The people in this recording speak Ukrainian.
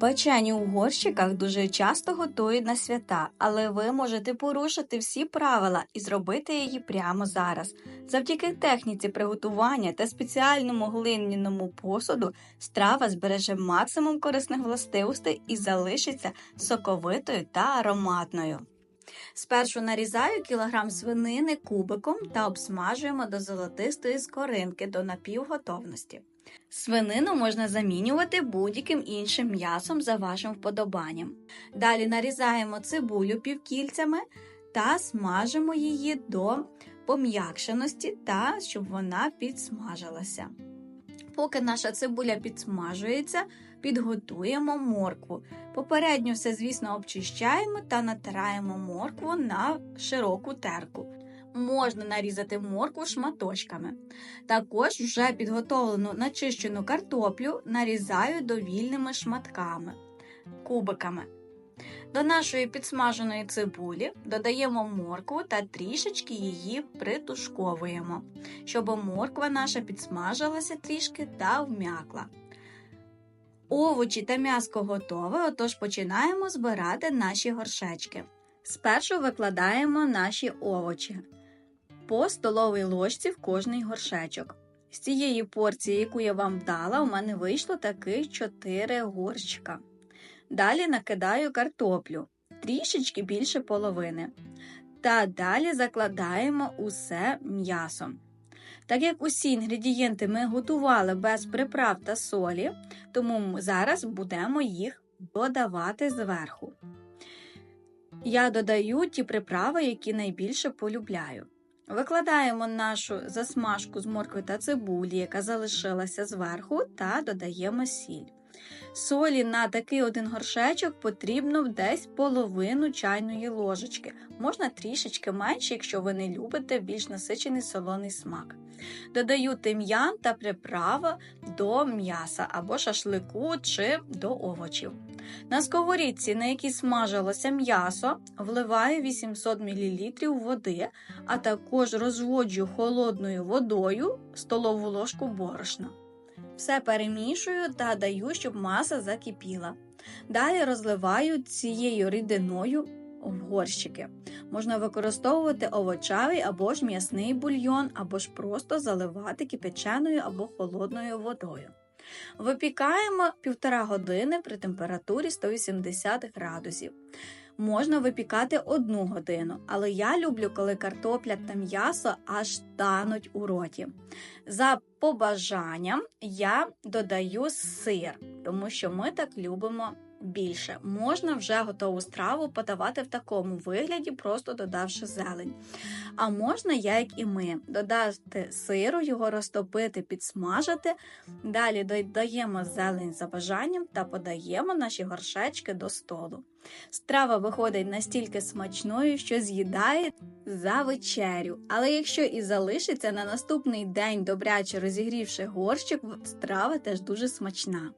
Печені у горщиках дуже часто готують на свята, але ви можете порушити всі правила і зробити її прямо зараз. Завдяки техніці приготування та спеціальному глиняному посуду страва збереже максимум корисних властивостей і залишиться соковитою та ароматною. Спершу нарізаю кілограм свинини кубиком та обсмажуємо до золотистої скоринки до напівготовності. Свинину можна замінювати будь-яким іншим м'ясом за вашим вподобанням. Далі нарізаємо цибулю півкільцями та смажимо її до пом'якшеності та щоб вона підсмажилася. Поки наша цибуля підсмажується, підготуємо моркву. Попередньо все, звісно, обчищаємо та натираємо моркву на широку терку. Можна нарізати моркву шматочками. Також вже підготовлену начищену картоплю нарізаю довільними шматками, кубиками. До нашої підсмаженої цибулі додаємо моркву та трішечки її притушковуємо, щоб морква наша підсмажилася трішки та вм'якла. Овочі та м'яско готове, отож починаємо збирати наші горшечки. Спершу викладаємо наші овочі по столовій ложці в кожний горшечок. З цієї порції, яку я вам дала, у мене вийшло таки 4 горщика. Далі накидаю картоплю трішечки більше половини. Та далі закладаємо усе м'ясо. Так як усі інгредієнти ми готували без приправ та солі, тому зараз будемо їх додавати зверху. Я додаю ті приправи, які найбільше полюбляю. Викладаємо нашу засмажку з моркви та цибулі, яка залишилася зверху, та додаємо сіль. Солі на такий один горшечок потрібно десь половину чайної ложечки, можна трішечки менше, якщо ви не любите більш насичений солоний смак. Додаю тим'ян та приправа до м'яса або шашлику чи до овочів. На сковорідці, на якій смажилося м'ясо, вливаю 800 мл води, а також розводжу холодною водою столову ложку борошна. Все перемішую та даю, щоб маса закипіла. Далі розливаю цією рідиною в горщики. Можна використовувати овочевий або ж м'ясний бульйон, або ж просто заливати кипяченою або холодною водою. Випікаємо півтора години при температурі 180 градусів. Можна випікати одну годину, але я люблю, коли картопля та м'ясо аж тануть у роті. За побажанням я додаю сир, тому що ми так любимо більше. Можна вже готову страву подавати в такому вигляді, просто додавши зелень. А можна, як і ми, додати сиру, його розтопити, підсмажити. Далі додаємо зелень за бажанням та подаємо наші горшечки до столу. Страва виходить настільки смачною, що з'їдає за вечерю. Але якщо і залишиться на наступний день, добряче розігрівши горщик, страва теж дуже смачна.